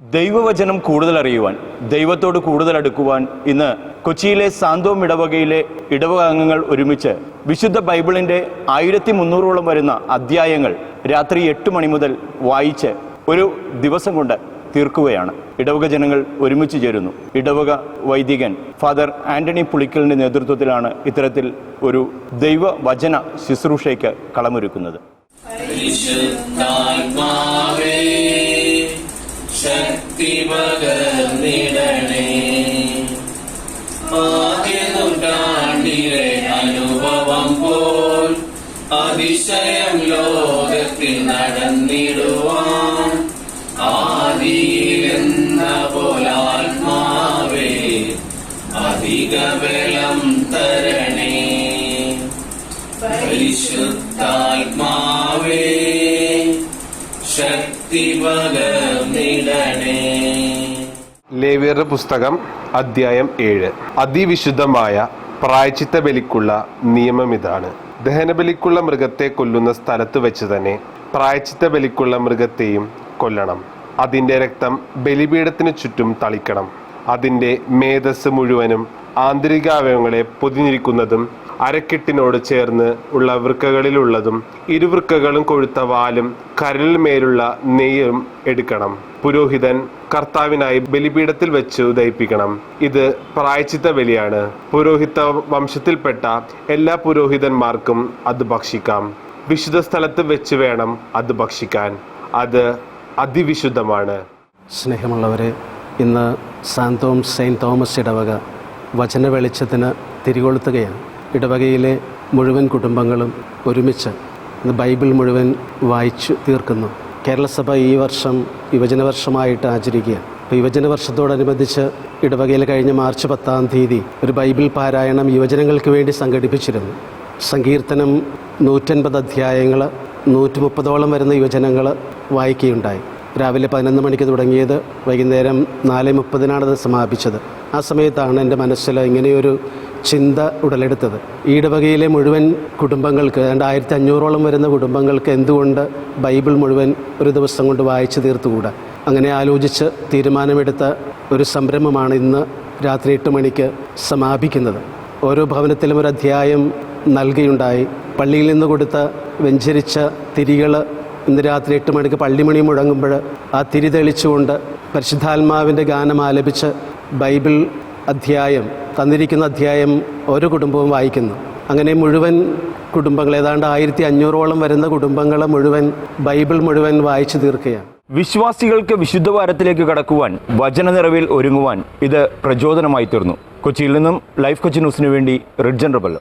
ദൈവവചനം കൂടുതൽ അറിയുവാൻ ദൈവത്തോട് കൂടുതൽ അടുക്കുവാൻ ഇന്ന് കൊച്ചിയിലെ സാന്തോം ഇടവകയിലെ ഇടവക അംഗങ്ങൾ ഒരുമിച്ച് വിശുദ്ധ ബൈബിളിന്റെ ആയിരത്തി മുന്നൂറോളം വരുന്ന അധ്യായങ്ങൾ രാത്രി എട്ട് മണി മുതൽ വായിച്ച് ഒരു ദിവസം കൊണ്ട് തീർക്കുകയാണ്. ഇടവക ജനങ്ങൾ ഒരുമിച്ച് ചേരുന്നു. ഇടവക വൈദികൻ ഫാദർ ആന്റണി പുളിക്കലിന്റെ നേതൃത്വത്തിലാണ് ഇത്തരത്തിൽ ഒരു ദൈവവചന ശുശ്രൂഷയ്ക്ക് കളമൊരുക്കുന്നത്. അതിശയം ലോകത്തിൽ നടന്നിടുവാൻ ആദിയിലെന്ന പോലാത്മാവേ അധിക ബലം തരണേ. പരിശുദ്ധാത്മാവേ ശക്തി പകർന്നിടണേ ലേവിയറുടെ പുസ്തകം അധ്യായം ഏഴ്. അതിവിശുദ്ധമായ പ്രായച്ചിത്ത ബലിക്കുള്ള നിയമം ഇതാണ്. ദഹനബലിക്കുള്ള മൃഗത്തെ കൊല്ലുന്ന സ്ഥലത്ത് വെച്ച് തന്നെ പ്രായച്ചിത്ത ബലിക്കുള്ള മൃഗത്തെയും കൊല്ലണം. അതിന്റെ രക്തം ബലിപീഠത്തിന് ചുറ്റും തളിക്കണം. അതിന്റെ മേധസ് മുഴുവനും ആന്തരികാവയവങ്ങളെ പൊതിഞ്ഞിരിക്കുന്നതും അരക്കെട്ടിനോട് ചേർന്ന് ഉള്ള വൃക്കകളിലുള്ളതും ഇരുവൃക്കകളും കൊഴുത്ത വാലും കരലിൽ മേലുള്ള നെയ്യും എടുക്കണം. പുരോഹിതൻ കർത്താവിനായി ബലിപീഠത്തിൽ വെച്ച് ദഹിപ്പിക്കണം. ഇത് പ്രായച്ചിത്ത ബലിയാണ്. പുരോഹിത വംശത്തിൽപ്പെട്ട എല്ലാ പുരോഹിതന്മാർക്കും അത് ഭക്ഷിക്കാം. വിശുദ്ധ സ്ഥലത്ത് വെച്ച് വേണം അത് ഭക്ഷിക്കാൻ. അത് അതിവിശുദ്ധമാണ്. സ്നേഹമുള്ളവരെ ഇന്ന് സാന്തോം സെയിന്റ് തോമസ് ഇടവക വചന വെളിച്ചത്തിന് തിരികൊളുത്തുകയാണ്. ഇടവകയിലെ മുഴുവൻ കുടുംബങ്ങളും ഒരുമിച്ച് ബൈബിൾ മുഴുവൻ വായിച്ചു തീർക്കുന്നു. കേരളസഭ ഈ വർഷം യുവജന വർഷമായിട്ട് ആചരിക്കുകയാണ്. അപ്പോൾ യുവജന വർഷത്തോടനുബന്ധിച്ച് ഇടവകയിൽ കഴിഞ്ഞ മാർച്ച് പത്താം തീയതി ഒരു ബൈബിൾ പാരായണം യുവജനങ്ങൾക്ക് വേണ്ടി സംഘടിപ്പിച്ചിരുന്നു. സങ്കീർത്തനം നൂറ്റൻപത് അധ്യായങ്ങൾ നൂറ്റി മുപ്പതോളം വരുന്ന യുവജനങ്ങൾ വായിക്കുകയുണ്ടായി. രാവിലെ പതിനൊന്ന് മണിക്ക് തുടങ്ങിയത് വൈകുന്നേരം നാല് മുപ്പതിനാണത് സമാപിച്ചത്. ആ സമയത്താണ് എന്റെ മനസ്സിൽ ഇങ്ങനെയൊരു ചിന്ത ഉടലെടുത്തത്. ഈ ഇടവകയിലെ മുഴുവൻ കുടുംബങ്ങൾക്ക് ഏതാണ്ട് ആയിരത്തി അഞ്ഞൂറോളം വരുന്ന കുടുംബങ്ങൾക്ക് എന്തുകൊണ്ട് ബൈബിൾ മുഴുവൻ ഒരു ദിവസം കൊണ്ട് വായിച്ചു തീർത്തുകൂടാ? അങ്ങനെ ആലോചിച്ച് തീരുമാനമെടുത്ത ഒരു സംരംഭമാണ് ഇന്ന് രാത്രി എട്ട് മണിക്ക് സമാപിക്കുന്നത്. ഓരോ ഭവനത്തിലും ഒരു അധ്യായം നൽകിയുണ്ടായി. പള്ളിയിൽ നിന്ന് കൊടുത്ത വെഞ്ചരിച്ച തിരികൾ ഇന്ന് രാത്രി എട്ട് മണിക്ക് പള്ളിമണി മുഴങ്ങുമ്പോൾ ആ തിരി തെളിച്ചുകൊണ്ട് പരിശുദ്ധാത്മാവിന്റെ ഗാനം ആലപിച്ച് ബൈബിൾ അധ്യായം തന്നിരിക്കുന്ന അധ്യായം ഓരോ കുടുംബവും വായിക്കുന്നു. അങ്ങനെ മുഴുവൻ കുടുംബങ്ങൾ ഏതാണ്ട് ആയിരത്തി അഞ്ഞൂറോളം വരുന്ന കുടുംബങ്ങൾ മുഴുവൻ ബൈബിൾ മുഴുവൻ വായിച്ചു തീർക്കുകയാണ്. വിശ്വാസികൾക്ക് വിശുദ്ധ വാരത്തിലേക്ക് കടക്കുവാൻ വചന നിറവിൽ ഒരുങ്ങുവാൻ ഇത് പ്രചോദനമായി തീർന്നു. കൊച്ചിയിൽ നിന്നും ലൈഫ് കൊച്ചി ന്യൂസിനു വേണ്ടി റിഡ്ജൻ റബല്ലോ